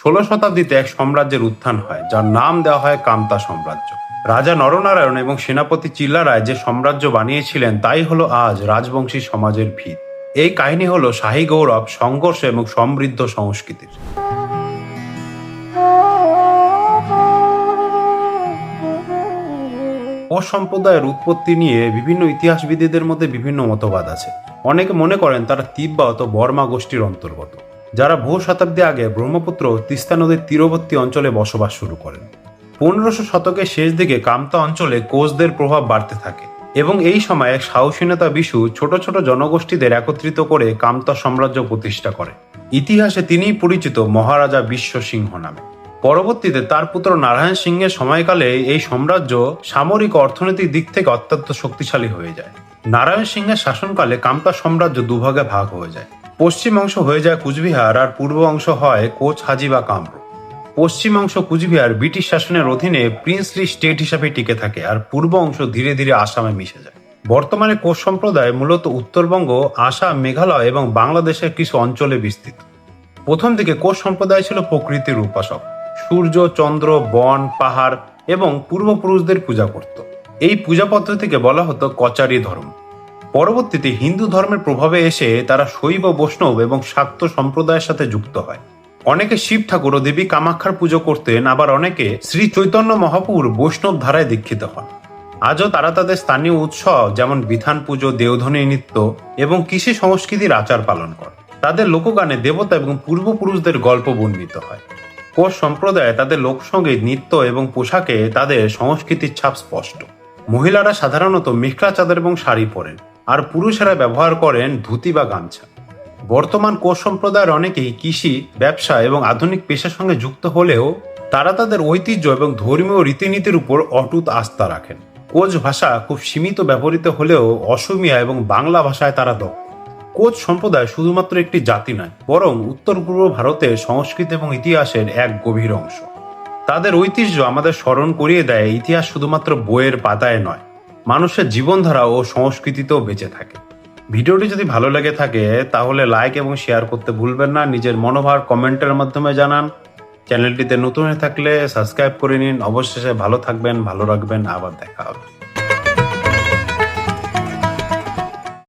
ষোলো শতাব্দীতে এক সাম্রাজ্যের উত্থান হয়, যার নাম দেওয়া হয় কামতা সাম্রাজ্য। রাজা নরনারায়ণ এবং সেনাপতি চিল্লারায় যে সাম্রাজ্য বানিয়েছিলেন, তাই হলো আজ রাজবংশী সমাজের ভিত। এই কাহিনী হলো শাহী গৌরব, সংঘর্ষ এবং সমৃদ্ধ সংস্কৃতির। ও সম্প্রদায়ের উৎপত্তি নিয়ে বিভিন্ন ইতিহাসবিদদের মধ্যে বিভিন্ন মতবাদ আছে। অনেকে মনে করেন তারা তিব্বত বর্মা গোষ্ঠীর অন্তর্গত। যারা বহু শতাব্দী আগে ব্রহ্মপুত্র তিস্তা নদীর তীরবর্তী অঞ্চলে বসবাস শুরু করেন। পনেরোশো শতকের শেষ দিকে কামতা অঞ্চলে কোচদের প্রভাব বাড়তে থাকে এবং এই সময়ে এক সাহসী নেতা বিশু ছোট ছোট জনগোষ্ঠীদের একত্রিত করে কামতা সাম্রাজ্য প্রতিষ্ঠা করে। ইতিহাসে তিনিই পরিচিত মহারাজা বিশ্ব সিংহ নামে। পরবর্তীতে তার পুত্র নারায়ণ সিংহের সময়কালে এই সাম্রাজ্য সামরিক অর্থনৈতিক দিক থেকে অত্যন্ত শক্তিশালী হয়ে যায়। নারায়ণ সিংহের শাসনকালে কামতা সাম্রাজ্য দুভাগে ভাগ হয়ে যায়। পশ্চিম অংশ হয়ে যায় কুচবিহার আর পূর্ব অংশ হয় কোচ হাজিবা কামরূপ। পশ্চিম অংশ কুচবিহার ব্রিটিশ শাসনের অধীনে প্রিন্সলি স্টেট হিসাবে টিকে থাকে আর পূর্ব অংশ ধীরে ধীরে আসামে মিশে যায়। বর্তমানে কোচ সম্প্রদায় মূলত উত্তরবঙ্গ, আসাম, মেঘালয় এবং বাংলাদেশের কিছু অঞ্চলে বিস্তৃত। প্রথম দিকে কোচ সম্প্রদায় ছিল প্রকৃতির উপাসক। সূর্য, চন্দ্র, বন, পাহাড় এবং পূর্বপুরুষদের পূজা করত। এই পূজা পদ্ধতিকে বলা হতো কচারি ধর্ম। পরবর্তীতে হিন্দু ধর্মের প্রভাবে এসে তারা শৈব, বৈষ্ণব এবং শাক্ত সম্প্রদায়ের সাথে যুক্ত হয়। অনেকে শিব ঠাকুর ও দেবী কামাক্ষার পুজো করতেন, আবার অনেকে শ্রী চৈতন্য মহাপুর বৈষ্ণব ধারায় দীক্ষিত হন। আজও তারা তাদের স্থানীয় উৎসব যেমন বিধান পুজো, দেওধনী নৃত্য এবং কৃষি সংস্কৃতির আচার পালন করে। তাদের লোকগানে দেবতা এবং পূর্বপুরুষদের গল্প বর্ণিত হয়। কোষ সম্প্রদায় তাদের লোকসঙ্গীত নৃত্য এবং পোশাকে তাদের সংস্কৃতির ছাপ স্পষ্ট। মহিলারা সাধারণত মেখলা চাদর এবং শাড়ি পরেন। আর পুরুষেরা ব্যবহার করেন ধুতি বা গামছা। বর্তমান কোষ সম্প্রদায়ের অনেকেই কৃষি, ব্যবসা এবং আধুনিক পেশার সঙ্গে যুক্ত হলেও তারা তাদের ঐতিহ্য এবং ধর্মীয় রীতিনীতির উপর অটুট আস্থা রাখেন। কোচ ভাষা খুব সীমিত ব্যবহৃত হলেও অসমিয়া এবং বাংলা ভাষায় তারা দক্ষ। কোচ সম্প্রদায় শুধুমাত্র একটি জাতি নয়, বরং উত্তর পূর্ব ভারতের সংস্কৃতি এবং ইতিহাসের এক গভীর অংশ। তাদের ঐতিহ্য আমাদের স্মরণ করিয়ে দেয় ইতিহাস শুধুমাত্র বইয়ের পাতায় নয়। মানুষের জীবনধারা ও সংস্কৃতিতেও বেঁচে থাকে। ভিডিওটি যদি ভালো লেগে থাকে, তাহলে লাইক এবং শেয়ার করতে ভুলবেন না। নিজের মনোভাব কমেন্টের মাধ্যমে জানান। চ্যানেলটিতে নতুন হয়ে থাকলে সাবস্ক্রাইব করে নিন। অবশেষে ভালো থাকবেন, ভালো রাখবেন। আবার দেখা হবে।